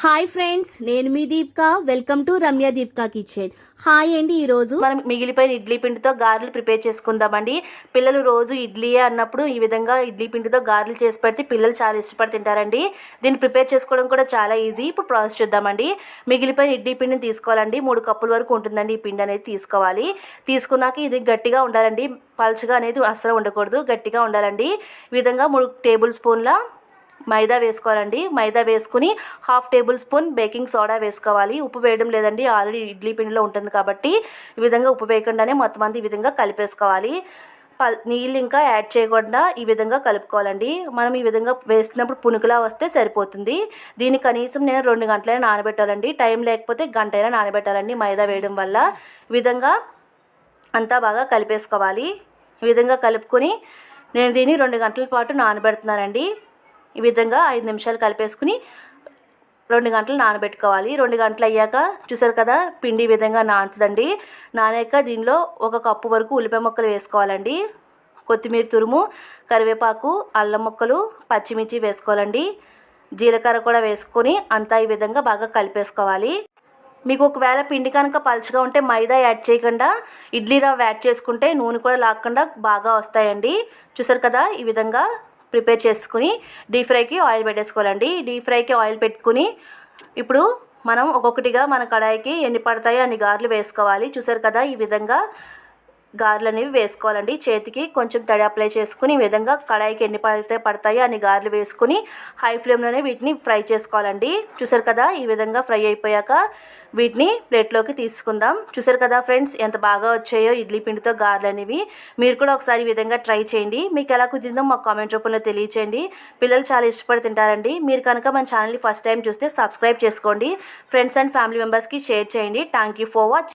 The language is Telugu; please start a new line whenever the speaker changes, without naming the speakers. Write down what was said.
హాయ్ ఫ్రెండ్స్ నేను మీ Deepika. Welcome to Ramya Deepika kitchen hi అండి ఈరోజు
మనం మిగిలిపోయిన ఇడ్లీ పిండితో గారెలు ప్రిపేర్ చేసుకుందామండి. పిల్లలు రోజు ఇడ్లీయే అన్నప్పుడు ఈ విధంగా ఇడ్లీ పిండితో గారెలు చేసి పెడితే పిల్లలు చాలా ఇష్టపడి తింటారండి. దీన్ని ప్రిపేర్ చేసుకోవడం కూడా చాలా ఈజీ. ఇప్పుడు ప్రాసెస్ చూద్దామండి. మిగిలిపోయిన ఇడ్లీ పిండిని తీసుకోవాలండి. మూడు కప్పుల వరకు ఉంటుందండి ఈ పిండి అనేది తీసుకోవాలి. తీసుకున్నాక ఇది గట్టిగా ఉండాలండి. పలుచగా అనేది అస్సలు ఉండకూడదు. గట్టిగా ఉండాలండి. ఈ విధంగా మూడు టేబుల్ స్పూన్ల మైదా వేసుకోవాలండి. మైదా వేసుకుని half table spoon baking soda వేసుకోవాలి. ఉప్పు వేయడం లేదండి. ఆల్రెడీ ఇడ్లీ పిండిలో ఉంటుంది కాబట్టి ఈ విధంగా ఉప్పు వేయకుండానే మొత్తం అంతా ఈ విధంగా కలిపేసుకోవాలి. పల్ నీళ్ళు ఇంకా యాడ్ చేయకుండా ఈ విధంగా కలుపుకోవాలండి. మనం ఈ విధంగా వేసినప్పుడు పునుకులా వస్తే సరిపోతుంది. దీన్ని కనీసం నేను రెండు గంటలైనా నానబెట్టాలండి. టైం లేకపోతే గంట అయినా నానబెట్టాలండి మైదా వేయడం వల్ల. విధంగా అంతా బాగా కలిపేసుకోవాలి. ఈ విధంగా కలుపుకొని నేను దీన్ని రెండు గంటల పాటు నానబెడుతున్నానండి. ఈ విధంగా ఐదు నిమిషాలు కలిపేసుకుని రెండు గంటలు నానబెట్టుకోవాలి. రెండు గంటలు అయ్యాక చూసారు కదా పిండి విధంగా నానుతుందండి. నానాక దీనిలో ఒక కప్పు వరకు ఉల్లిపాయ ముక్కలు వేసుకోవాలండి. కొత్తిమీర తురుము కరివేపాకు అల్లం ముక్కలు పచ్చిమిర్చి వేసుకోవాలండి. జీలకర్ర కూడా వేసుకొని అంతా ఈ విధంగా బాగా కలిపేసుకోవాలి. మీకు ఒకవేళ పిండి కనుక పలుచగా ఉంటే మైదా యాడ్ చేయకుండా ఇడ్లీ రవ్వ యాడ్ చేసుకుంటే నూనె కూడా లాక్కుండా బాగా వస్తాయండి. చూసారు కదా ఈ విధంగా ప్రిపేర్ చేసుకుని డీప్ ఫ్రైకి ఆయిల్ పెట్టేసుకోవాలండి. డీప్ ఫ్రైకి ఆయిల్ పెట్టుకుని ఇప్పుడు మనం ఒక్కొక్కటిగా మన కడాయికి ఎన్ని పడతాయో అన్ని గారెలు వేసుకోవాలి. చూసారు కదా ఈ విధంగా గారెలు అనేవి వేసుకోవాలండి. చేతికి కొంచెం తడి అప్లై చేసుకుని ఈ విధంగా కడాయికి ఎన్ని పడితే పడతాయో అన్ని గారెలు వేసుకుని హై ఫ్లేమ్లోనే వీటిని ఫ్రై చేసుకోవాలండి. చూసారు కదా ఈ విధంగా ఫ్రై అయిపోయాక వీటిని ప్లేట్లోకి తీసుకుందాం. చూసారు కదా ఫ్రెండ్స్ ఎంత బాగా వచ్చాయో ఇడ్లీ పిండితో గారెలు అనేవి మీరు కూడా ఒకసారి ఈ విధంగా ట్రై చేయండి. మీకు ఎలా కుదిరిందో మాకు కామెంట్ రూపంలో తెలియచేయండి. పిల్లలు చాలా ఇష్టపడి తింటారండి. మీరు కనుక మన ఛానల్ని ఫస్ట్ టైం చూస్తే సబ్స్క్రైబ్ చేసుకోండి. ఫ్రెండ్స్ అండ్ ఫ్యామిలీ మెంబర్స్కి షేర్ చేయండి. Thank you for watch.